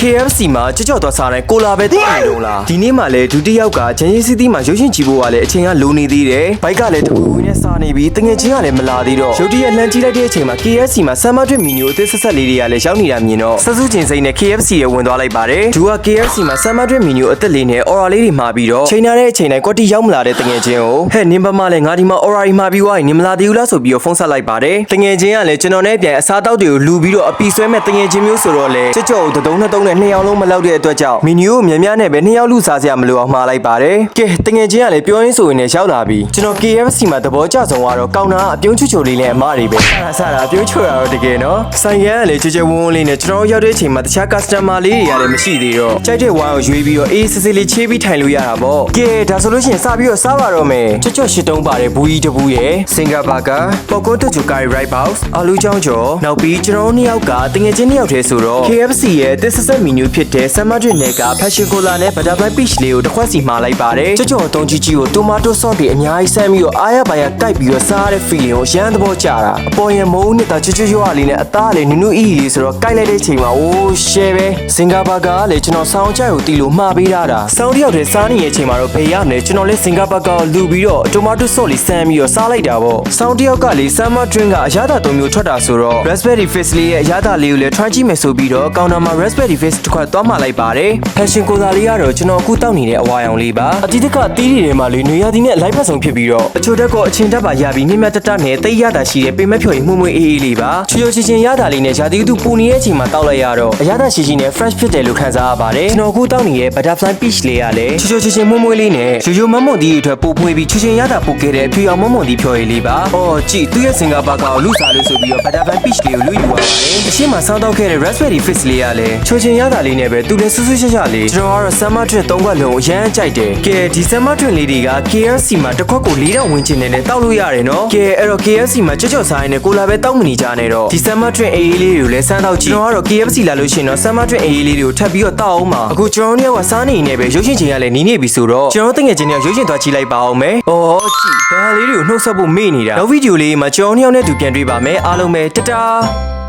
KFC မှာကြော့ကြော့သွားစားတိုင်းကိုလာပဲတည်နေတော့လားဒီနေ့မှလည်းဒုတိယယောက်ကဂျန်ရင်စီတီမှာရုပ်ရှင်ကြည့်ဖို့ကလည်းအချိန်ကလိုနေသေးတယ်ဘိုက်ကလည်းတကူဝင်နဲ့စားနေပြီးတငယ်ချင်းကလည်းမလာသေးတော့ရုတ်တရက်လှမ်းကြည့်လိုက်တဲ့အချိန်မှာ KFC မှာဆမ်မထွတ်မီနူအသစ်ဆက်ဆက်လေးတွေကလည်းရောက်နေတာမြင်တော့ဆက်စုချင်းစိန်နဲ့ KFC ရဲ့ဝင်သွားလိုက်ပါတယ်သူက KFC မှာဆမ်မထွတ်မီနူအသစ်လေးနဲ့ aura လေးတွေမှာပြီးတော့ချိန်နာတဲ့အချိန်တိုင်းကွက်တီရောက်မလာတဲ့တငယ်ချင်းကိုဟဲ့နင်းပမလည်းငါဒီမှာ aura တွေမှာပြီးွားရင်နင်မလာသေးဘူးလားဆိုပြီးတော့ဖုန်းဆက်လိုက်ပါတယ်တငယ်ချင်းကလည်းကျွန်တော်နဲ့ပြန်အစားတောက်တွေကိုလူပြီးတော့အပီဆွဲမဲ့တငယ်ချင်းမျိုးဆိုတော့လေကြကြော့ကိုတုံးနဲ့တုံးနဲ့နှစ်ယောက်လုံးမလောက်တဲ့အတွက်ကြောင့်မီနူကိုမြန်မြန်နဲ့ပဲနှစ်ယောက်လူစားစရာမလိုအောင်မှားလိုက်ပါတယ်ကဲတငယ်ချင်းကလည်းပြောရင်းဆိုရင်လည်းရောက်လာပြီကျွန်တော် KFC မှာသဘောကျဆုံးကတော့ကောင်းတာအပြုံးချွချိုလေးနဲ့အမတွေပဲဆရာဆရာအပြုံးချွရတော့တကယ်နော်ဆိုင်ရန်ကလည်းချွချွဝန်းဝန်းလေးနဲ့ကျွန်တော်ရောက်တဲ့အချိန်မှာတခြား customer လေးတွေကလည်းမရှိသေးတော့ကြိုက်တဲ့ဝိုင်းကိုရွေးပြီးတော့အေးစစ်စစ်လေးချေးပြီးထိုင်လို့ရတာပေါ့ကဲဒါဆိုလို့ရှိရင်စပြီးတော့စားပါတော့မယ်ချွချွရှစ်တုံးပါတယ်ဘူးကြီးတစ်ဘူးရယ်စင်ကာဘာကပေါကောတူချူကာရီ right box အာလူချောင်းကျော်နောက်ပြီးကျွန်တော်တို့နှစ်ယောက်ကတငယ်ချင်းနှစ်ယောက်တည်းဆိုတော့ KFC ရဲ့တစ်ဆက်ဆက်မီနူဖြစ်တဲ့ Summer Drink နဲ့က Passion Cola နဲ့ Butterfly Peach လေးကိုတစ်ခွက်စီမှာလိုက်ပါတယ်ချွချွအတုံးကြီးကြီးကို tomato sauce တွေအများကြီးဆမ်းပြီးတော့အားရပါရတိုက်ပြီးတော့စားရတဲ့ feeling ကိုရမ်းသဘောကျတာအပေါ်ရမုန်းနဲ့တာချွချွရွာလေးနဲ့အသားလေးနူးနူးအီလေးဆိုတော့ကြိုက်လိုက်တဲ့ချိန်မှာအိုးရှယ်ပဲစင်ကာဘာကလည်းကျွန်တော်ဆောင်းချိုက်ကိုတီလို့မှားပေးထားတာဆောင်းတယောက်တည်းစားနေတဲ့အချိန်မှာတော့ဖေရမယ်ကျွန်တော်လည်းစင်ကာဘာကလူပြီးတော့ tomato sauce လေးဆမ်းပြီးတော့စားလိုက်တာပေါ့ဆောင်းတယောက်ကလေ summer drink ကအရသာသုံးမျိုးထွက်တာဆိုတော့ raspberry fizz လေးရဲ့အရသာလေးကိုလည်း try ကြည့်မယ်ဆိုပြီးတော့ကောင်တာမှာ raspberry fizz တစ်ခွက်သွားမှလိုက်ပါတယ် passion cola လေးကတော့ကျွန်တော်အခုတောက်နေတဲ့အဝါရောင်လေးပါအတိတ်ကတီးတီတွေမှာလေနေရာဒီနဲ့ live ဖက်ဆုံးဖြစ်ပြီးတော့အချို့တက်ကအချင်းတက်ပါရပြီးမြင့်မြတ်တတနဲ့တိတ်ရတာရှိတဲ့ပေမဲ့ဖြော်ရင်မှုမွေးအေးအေးလေးပါချွချွချင်းချင်းရတာလေးနဲ့ရာသီဥတုပူနေတဲ့အချိန်မှာတောက်လိုက်ရတော့အရသာရှိရှိနဲ့ fresh ဖြစ်တယ်လို့ခံစားရပါတယ်ကျွန်တော်အခုတောက်နေတဲ့ butterfly peach လေးကလည်းချွချွချင်းချင်းမှုမွေးလေးနဲ့ရိုးရိုးမမွန်ဒီအတွက်ပိုပွေးပြီးချွချင်းရတာပိုခဲ့တဲ့ဖြူအောင်မမွန်ဒီဖြော်ရည်လေးပါအော်ကြည့်သူ့ရဲ့စင်ကာပါကောလူစားလို့ဆိုပြီးတော့ butterfly peach လေးကိုလူယူရပါတယ်အရှင်းမှာစောင်းတောက်ခဲ့တဲ့ raspberry fizz လေးကလည်းချွချင်းရတာလေးနဲ့ပဲသူလည်းဆူဆူရှက်ရှက်လေးကျွန်တော်ကတော့ summer drink သုံးခွက်လုံးအရန်ကြိုက်တယ်ကဲဒီ summer drink လေးတွေက KFC မှာတစ်ခွက်ကို၄တောင်ဝင်ချင်တယ်နဲ့တောက်လို့ရတယ်နော်ကဲအဲ့တော့ KFC မှာကြော့ကြော့စားရင်လည်းကိုလာပဲတောက်မနေကြနဲ့တော့ဒီ summer drink အေးအေးလေးတွေကိုလည်းစမ်းတောက်ကြည့်ကျွန်တော်ကတော့ KFC လာလို့ရှိရင်တော့ summer drink အေးအေးလေးတွေကိုထပ်ပြီးတော့တောက်အောင်ပါအခုကျွန်တော်တို့ကစားနေနေပဲရုပ်ရှင်ချိန်ကလည်းနီးနေပြီဆိုတော့ကျွန်တော်တို့တငယ်ချင်းတွေကရုပ်ရှင်သွားကြည့်လိုက်ပါအောင်မယ်။အော်ကြည့်ဘာလေးတွေကိုနှုတ်ဆက်ဖို့မေ့နေတာနောက်ဗီဒီယိုလေးမှာကျွန်တော်တို့နဲ့အတူပြန်တွေ့ပါမယ်အားလုံးပဲတတား